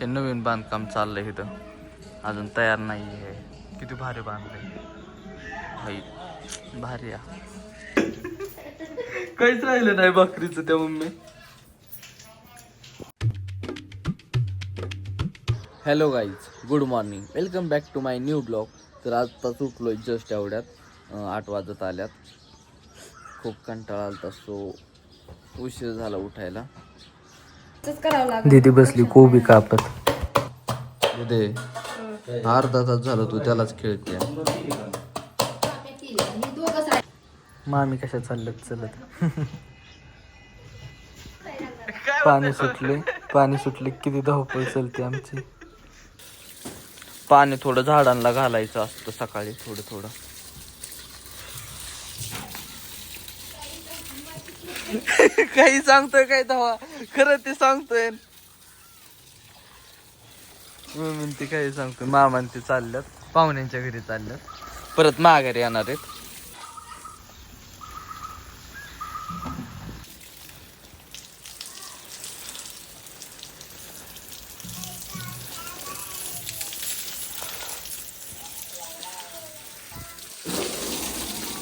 हे नवीन बांधकाम चाललंय इथं. अजून तयार नाही आहे किती भारी बांधलंय. भाई भारी आहे. काहीच राहिलं नाही भाकरीचं त्या mummy. Hello guys good morning welcome back to my new blog तर आत्ताच उठलो जस्ट एवढ्यात. आठ वाजत आल्यात. खूप कंटाळा आला सो उशीर झाला उठायला. करावं लागेल. दीदी बसली कोबी कापत. दे. अर्धा तास झाला तू त्यालाच खेळते. मामी कशा चालल्यात चलत. पाणी सुटले पाणी सुटले किती धावपळ चलते आमची. पाणी थोडं झाडांना घालायचं असतं सकाळी थोडं थोडं. काही सांगतोय काय तेव्हा खरं ते सांगतोय. म्हणते काही सांगतोय. मामान ते चालल्यात. पाहुण्यांच्या घरी चालल्यात. परत माघारी येणार आहेत.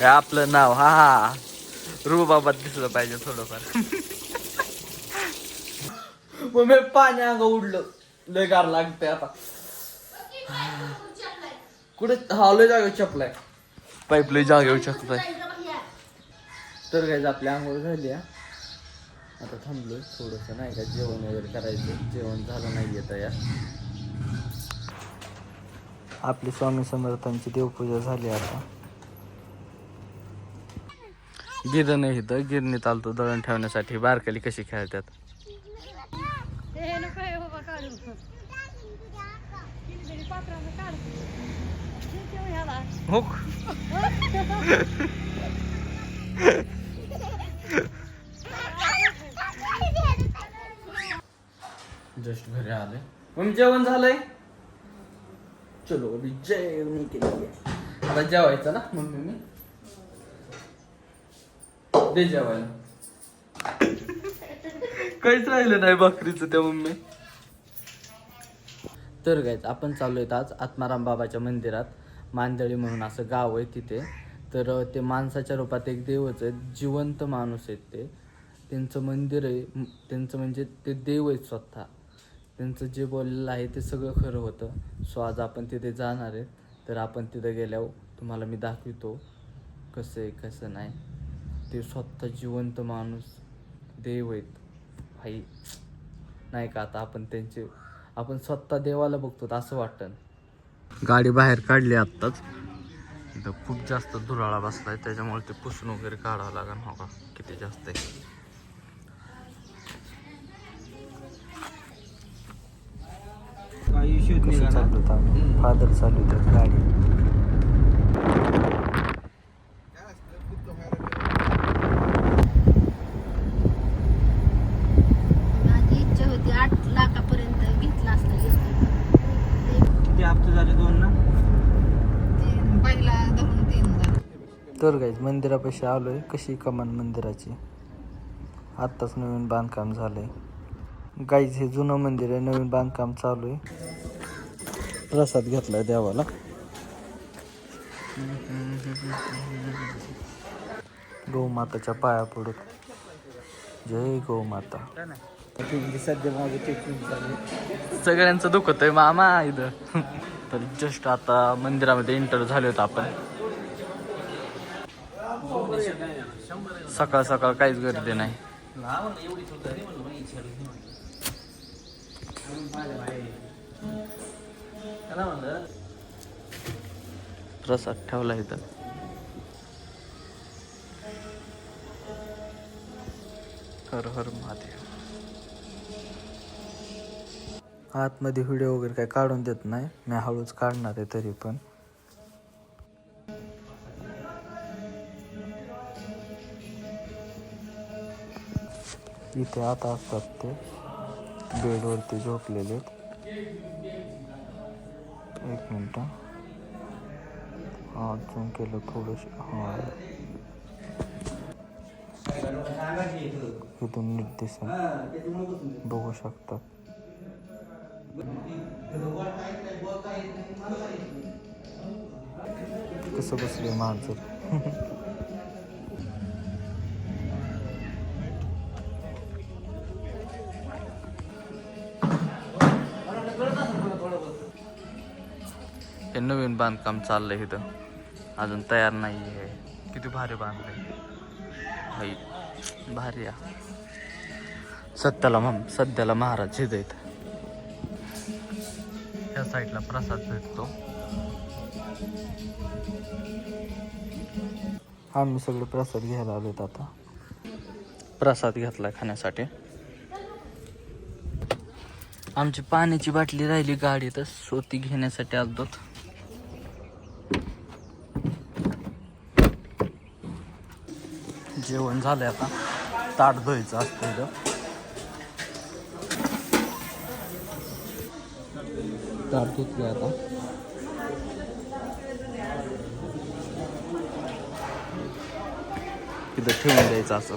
आपलं नाव हा हा. रुबाबात दिसलं पाहिजे थोडंफार. मग मी पाणी अंग उडलं. लय गार लागते आता. कुठे? हा लय जागेवर चपलाय पाईप लय जागेवर चपलाय तर काय आपल्या आंघोळ झाली. आता थांबलोय थोडस नाही का? जेवण वगैरे करायचं. जेवण झालं नाहीये तयार आपली स्वामी समर्थांची देवपूजा झाली आता. गिरण इथं गिरणीत आलतो दळण ठेवण्यासाठी बारकाली कशी खेळतात हो जस्ट घरी आले मग जेवण झालंय? चलो अभी जेवण केली. आता जेवायचं ना मम्मी मी? दे जेवायला. काहीच राहिलं नाही भाकरीचं त्या मम्मी. तर गायच आपण चालू आहेत आज आत्माराम बाबाच्या मंदिरात. मांदळी म्हणून असं गाव आहे तिथे. तर ते माणसाच्या रूपात एक देवच आहेत जिवंत माणूस आहेत ते. त्यांचं मंदिर आहे त्यांचं म्हणजे ते देव आहेत स्वतः. त्यांचं जे बोललेलं आहे ते सगळं खरं होतं. सो आज आपण तिथे जाणार आहे तर आपण तिथे गेल्यावर तुम्हाला मी दाखवितो कसं आहे कसं नाही. ते स्वतः जिवंत माणूस देव आहेत. भाई नाही का आता आपण त्यांचे आपण स्वतः देवाला बघतो असं वाटतं. गाडी बाहेर काढली आत्ताच. इथं खूप जास्त धुराळा बसलाय त्याच्यामुळे ते पुसून वगैरे काढावं लागेल. हो का? किती जास्त आहे. फादर चालू गाडी माझी इच्छा होती आठ लाखापर्यंत घेतला असता किती हप्ते झाले दोन ना पहिला धरून तीन हजार तर गाईज मंदिरापाशी आलो आहे कशी कमान मंदिराची? आत्ताच नवीन बांधकाम झालं आहे गाईज हे जुनं मंदिर आहे. नवीन बांधकाम चालू आहे. प्रसाद घेतलाय देवाला. गौमाताच्या पाया पडत. जय गोमाता. सध्या माझं ट्रीटमेंट चालू सगळ्यांचं दुखत आहे मामा इथं. तर जस्ट आता मंदिरामध्ये एंटर झाले होतो आपण. सकाळ सकाळ काहीच गर्दी नाही. प्रसाद ठेवला इथं. हर हर महादेव. आतमध्ये व्हिडिओ वगैरे काही काढून देत नाही. मी हळूच काढणार आहे तरी पण. इथे आता असतात ते बेडवरती झोपलेले एक मिनिट. हा अजून केलं थोडंस. हा. इथून नीट दिसेल बघू शकतात. कसं बसले हे नवीन बांधकाम चाललंय इथं. अजून तयार नाही आहे किती भारी बांधलंय. भाई भारी या सत्याला मग सध्याला महाराज इथं आहेत त्या साईडला प्रसाद भेटतो. आम्ही सगळे प्रसाद घ्यायला आलोत आता. प्रसाद घेतलाय खाण्यासाठी. आमची पाण्याची बाटली राहिली गाडीतच सो ती घेण्यासाठी आलो जेवण झालंय आता. ताट धुवायचं असतं इथं. ताट धुतलंय आता. तिथं ठेवून द्यायचं असं.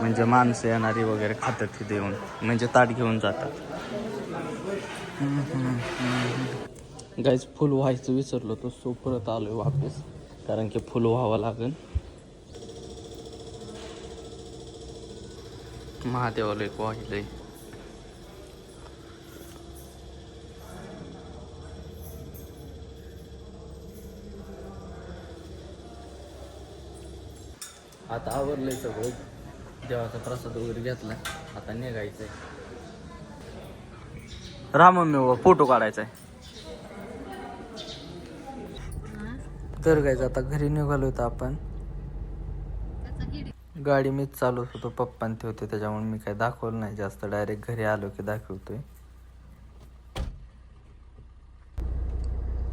म्हणजे माणसं येणारी वगैरे खातात तिथे येऊन. म्हणजे ताट घेऊन जातात. गाईज फुल व्हायचं विसरलो तो सो परत आलोय वापस. कारण की फुल व्हावं लागेल. महादेवाला एक वाहिलंय आता आवरलंय सगळं. देवाचा प्रसाद वगैरे घेतला. आता निघायचंय. राम मी फोटो काढायचा आहे तर गायचं आता घरी निघालो होतो आपण. गाडी मीच चालवत होतो पप्पान ते होते त्याच्यामुळे मी काय दाखवलं नाही. जास्त डायरेक्ट घरी आलो की दाखवतोय.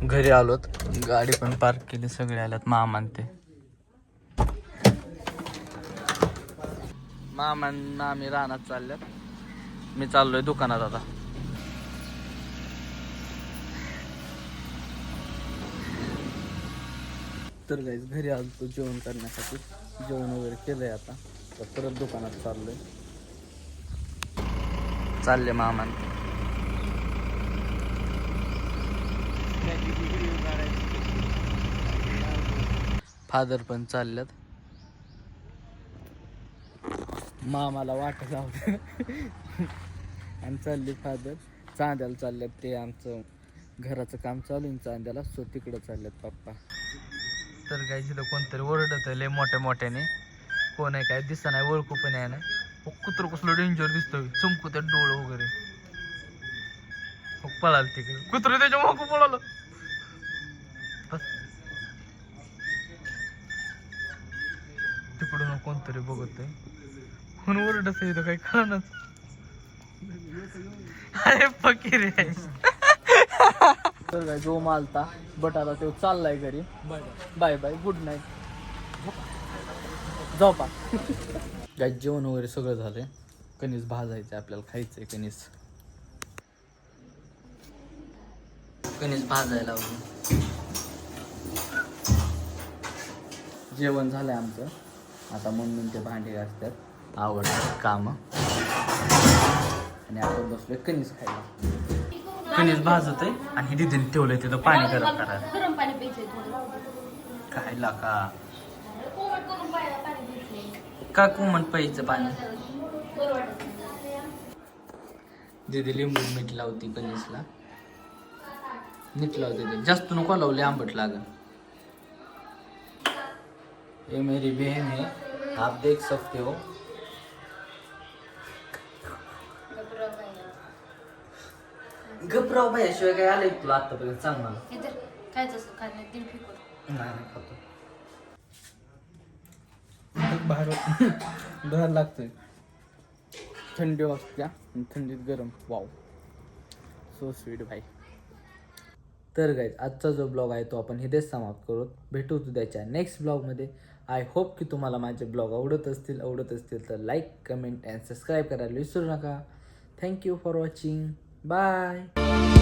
घरी आलोत. गाडी पण पार्क केली सगळे आल्यात. मामान ते. मामांना आम्ही रानात चालल्यात. मी चाललोय दुकानात आता. तर गाईज घरी आलो जेवण करण्यासाठी. जेवण वगैरे केलंय आता. तर परत दुकानात चाललोय. चालले मामान फादर पण चालल्यात. मामाला वाट लावलं आणि चालले फादर चांद्याला चालल्यात ते आमचं घराचं काम चालू आहे. चांद्याला सो तिकडं चालल्यात पप्पा. तर काय तिथं कोणतरी ओरडत लय मोठ्या मोठ्याने. कोण आहे काय दिसत नाही ओळखू पण आहे ना हो, कुत्र कसलं डेंजर दिसतोय. चमकू त्या डोळ वगैरे. हो, मग पळाल तिकडे. कुत्र त्याच्या मागं पळालं. तिकडून कोणतरी बघत आहे ओरडत आहे इथं काही कळणच. अरे फकीर आहे. काय जो मालता बट आता तो चाललाय घरी. Bye bye. गुड नाईट झोपा. काय जेवण वगैरे सगळं झालंय. कणीस भाजायचं आपल्याला खायचंय कणीस. कणीस भाजायला जेवण झालंय आमचं. आता मम्मी ते भांडे घासतात. आवडतात काम. आणि आपण बसलोय कणीस खायला. कणीस भाजत आहे आणि दिदीने ठेवलंय तिथं पाणी गरम करायला. गरम पाणी प्यायचंय काय लाका. कोमट करून पाणी पाणी प्यायचंय. का कोमट प्यायचं पाणी? बरं वाटत दीदी लिंबू मीठ लावती कणीसला. नीट लावते ते. जास्त नको लावले आंबट लागल. ये मेरी बहन है आप देख सकते हो. गपराव भाई शिवाय काय आलंय तुला आतापर्यंत? सांग मला. इधर काय तसं काय नाही दिल फिकून. नाही नाही खातो. बाहेर बाहेर लागतोय. थंडी वाजते आणि थंडीत गरम. वाव सो स्वीट भाई तर गाईज आजचा जो ब्लॉग आहे तो आपण इथेच समाप्त करू. भेटू उद्याच्या नेक्स्ट ब्लॉगमध्ये आय होप की तुम्हाला माझे ब्लॉग आवडत असतील. आवडत असतील तर लाईक कमेंट अँड सबस्क्राईब करायला विसरू नका. Thank you for watching bye